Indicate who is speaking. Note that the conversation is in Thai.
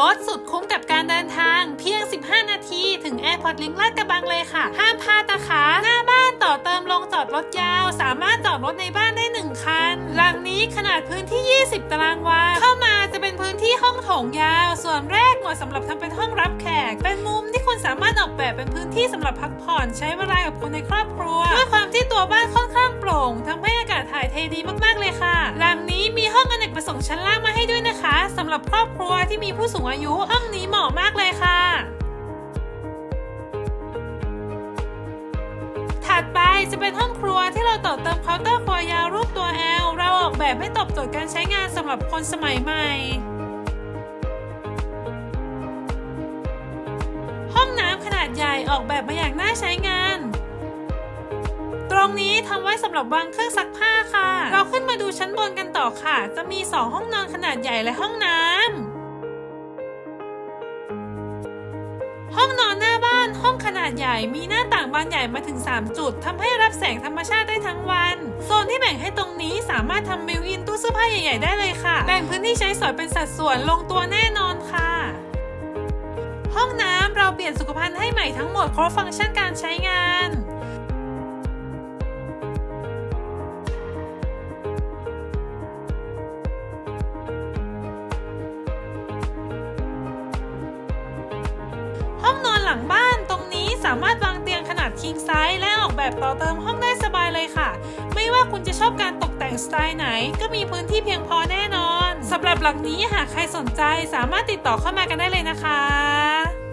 Speaker 1: รถสุดคุ้มกับการเดินทาง เพียง 15 นาที ถึงแอร์พอร์ตลิงก์ลาดกระบังเลยค่ะ ห้ามพลาดนะคะ หน้าบ้านต่อเติมลงจอดรถยาว สามารถจอดรถในบ้านได้ 1 คัน หลังนี้ขนาดพื้นที่ 20 ตารางวา เข้ามาจะเป็นพื้นที่ห้องโถงยาว ส่วนแรกเหมาะสำหรับทำเป็นห้องรับแขก เป็นมุมที่คุณสามารถออกแบบเป็นพื้นที่สำหรับพักผ่อน ใช้เวลากับคนในครอบครัวด้วยความที่ตัวบ้านค่อนข้างโปร่งทำให้อากาศถ่ายเทดีมากๆเลยค่ะ หลังนี้มีห้องอเนกประสงค์ชั้นล่าง รับครอบครัวที่มีผู้สูงอายุห้องนี้เหมาะมากเลยค่ะ ถัดไปจะเป็นห้องครัวที่เราต่อเติมเคาน์เตอร์ครัวยาวรูปตัว L เราออกแบบให้ตอบโจทย์การใช้งานสำหรับคนสมัยใหม่ห้องน้ำขนาดใหญ่ออกแบบมาอย่างน่าใช้งาน ตรงนี้ทำไว้สำหรับวางเครื่องซักผ้าค่ะ เราขึ้นมาดูชั้นบนกันต่อค่ะ จะมี 2 ห้องนอนขนาดใหญ่และห้องน้ำ ห้องนอนหน้าบ้านห้องขนาดใหญ่มีหน้าต่างบานใหญ่มาถึง 3 จุดทำให้รับแสงธรรมชาติได้ทั้งวัน โซนที่แบ่งให้ตรงนี้สามารถทำบิวอินตู้เสื้อผ้าใหญ่ๆได้เลยค่ะ แบ่งพื้นที่ใช้สอยเป็นสัดส่วนลงตัวแน่นอนค่ะ ห้องน้ำเราเปลี่ยนสุขภัณฑ์ให้ใหม่ทั้งหมดครบฟังก์ชันการใช้งาน สามารถวางเตียงขนาด king size และออกแบบต่อเติมห้องได้สบายเลยค่ะ ไม่ว่าคุณจะชอบการตกแต่งสไตล์ไหน ก็มีพื้นที่เพียงพอแน่นอนสำหรับหลังนี้หากใครสนใจสามารถติดต่อเข้ามากันได้เลยนะคะ